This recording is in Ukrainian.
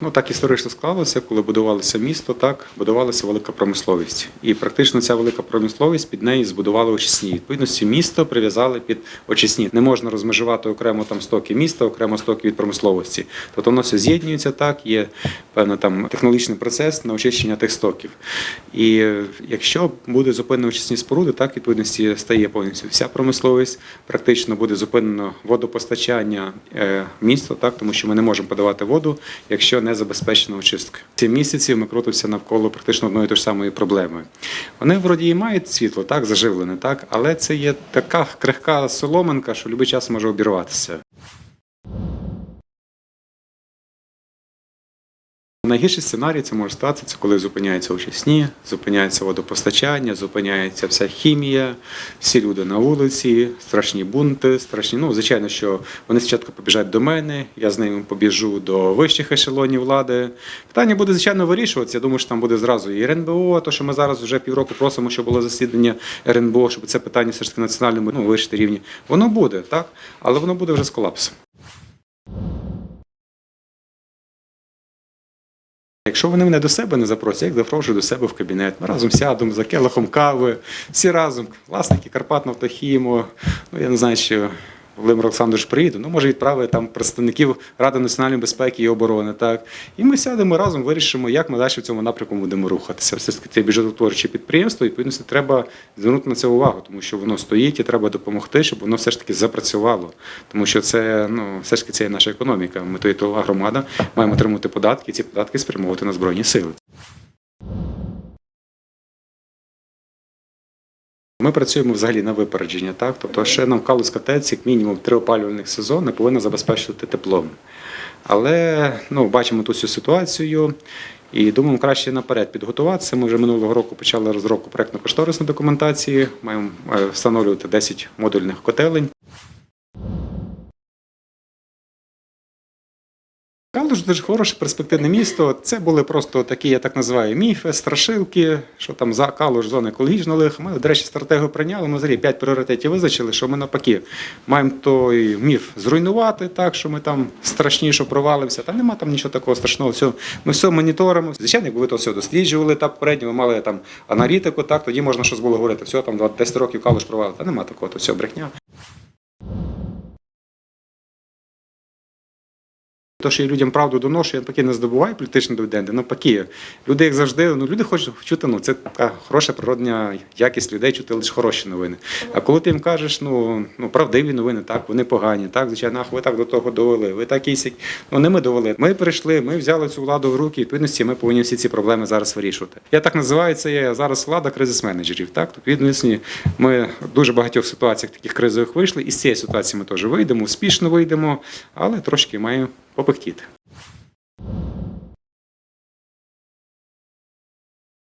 Ну так історично склалося, коли будувалося місто, так будувалася велика промисловість. І практично ця велика промисловість під неї збудували очисні. Відповідності місто прив'язали під очисні. Не можна розмежувати окремо там стоки міста, окремо стоки від промисловості. Тобто воно все з'єднюється так, є певний там технологічний процес на очищення тих стоків. І е, якщо буде зупинено очисні споруди, так відповідності стає повністю вся промисловість. Практично буде зупинено водопостачання е, міста, так тому що ми не можемо подавати воду, якщо не забезпечено очистка. Ці місяці ми крутимося навколо практично одної і ж самої проблеми. Вони вроді і мають світло, так заживлене, так, але це є така крихка соломинка, що будь-який час може обірватися. Найгірший сценарій це може статися, це коли зупиняються очисні, зупиняється водопостачання, зупиняється вся хімія, всі люди на вулиці, страшні бунти, страшні. Ну, звичайно, що вони спочатку побіжать до мене, я з ними побіжу до вищих ешелонів влади. Питання буде, звичайно, вирішуватися. Я думаю, що там буде зразу і РНБО, то що ми зараз вже півроку просимо, щоб було засідання РНБО, щоб це питання все ж таки національному ну, вирішити рівні. Воно буде, так, але воно буде вже з колапсом. Якщо вони мене до себе не запросять, я їх запрошую до себе в кабінет. Ми разом сядемо за келихом кави, всі разом, власники Карпат Нафтохіму, ну я не знаю, що Володимир Олександрович приїде, ну може відправити там представників Ради національної безпеки і оборони. Так і ми сядемо разом, вирішимо, як ми далі в цьому напрямку будемо рухатися. Все ж таки це бюджетотворче підприємство, і відповідно треба звернути на це увагу, тому що воно стоїть і треба допомогти, щоб воно все ж таки запрацювало. Тому що це ну все ж таки це є наша економіка. Ми то і това громада маємо отримати податки, і ці податки спрямовувати на збройні сили. Ми працюємо взагалі на випередження, так тобто ще нам Калузька ТЕЦ, як мінімум три опалювальних сезони повинна забезпечувати теплом. Але ну, бачимо ту всю ситуацію і думаємо, краще наперед підготуватися. Ми вже минулого року почали розробку проєктно-кошторисної документації. Маємо е, встановлювати 10 модульних котелень. Калуш дуже хороше перспективне місто. Це були просто такі, я так називаю, міфи, страшилки, що там за Калуш зона екологічного лиха. Ми, до речі, стратегію прийняли. Ми взагалі п'ять пріоритетів визначили, що ми навпаки маємо той міф зруйнувати, так що ми там страшні, що провалився. Та нема там нічого такого страшного. Все, ми все моніторимо. Звичайно, якби ви то все досліджували так попередньо, ви мали там аналітику, так тоді можна щось було говорити. Все там 10 років Калуш провалив. Та нема такого, то все брехня. То, що я людям правду доношу, я навпаки не здобуваю політичні дивіденди. Навпаки, люди, як завжди, ну люди хочуть чути, ну це така хороша природня якість людей чути лише хороші новини. А коли ти їм кажеш, ну ну правдиві новини, так вони погані, так звичайно, ах, ви так до того довели, ви так і. Ну не ми довели. Ми прийшли, ми взяли цю владу в руки. і, Відповідності, ми повинні всі ці проблеми зараз вирішувати. Я так називаю це є зараз влада кризис-менеджерів. Так, тобто, відповідно, ми дуже багатьох ситуаціях таких кризових вийшли, і з цієї ситуації ми теж вийдемо, успішно вийдемо, але трошки маємо попихтіти.